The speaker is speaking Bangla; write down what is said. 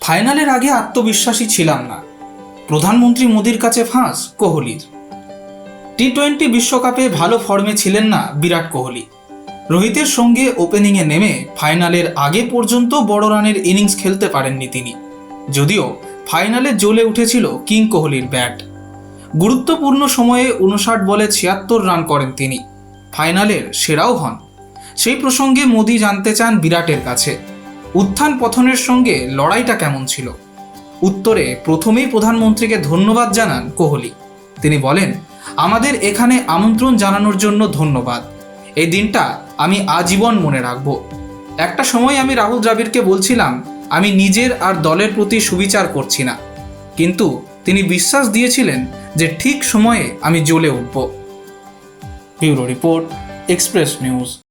ফাইনালের আগে আত্মবিশ্বাসী ছিলাম না। প্রধানমন্ত্রী মোদির কাছে ফাঁস, কোহলির। টি টোয়েন্টি বিশ্বকাপে ভালো ফর্মে ছিলেন না বিরাট কোহলি। রোহিতের সঙ্গে ওপেনিংয়ে নেমে ফাইনালের আগে পর্যন্ত বড় রানের ইনিংস খেলতে পারেননি তিনি। যদিও ফাইনালে জ্বলে উঠেছিল কিং কোহলির ব্যাট। গুরুত্বপূর্ণ সময়ে উনষাট বলে ছিয়াত্তর রান করেন তিনি। ফাইনালের সেরাও হন। সেই প্রসঙ্গে মোদি জানতে চান বিরাটের কাছে। উত্থান পথনের সঙ্গে লড়াইটা কেমন ছিল? উত্তরে প্রথমেই প্রধানমন্ত্রীকে ধন্যবাদ জানান কোহলি। তিনি বলেন, আমাদের এখানে আমন্ত্রণ জানানোর জন্য ধন্যবাদ। এই দিনটা আমি আজীবন মনে রাখব। একটা সময় আমি রাহুল দ্রাবিড়কে বলছিলাম, আমি নিজের আর দলের প্রতি সুবিচার করছি না। কিন্তু তিনি বিশ্বাস দিয়েছিলেন যে ঠিক সময়ে আমি জ্বলে উঠব। Bureau report, Express News.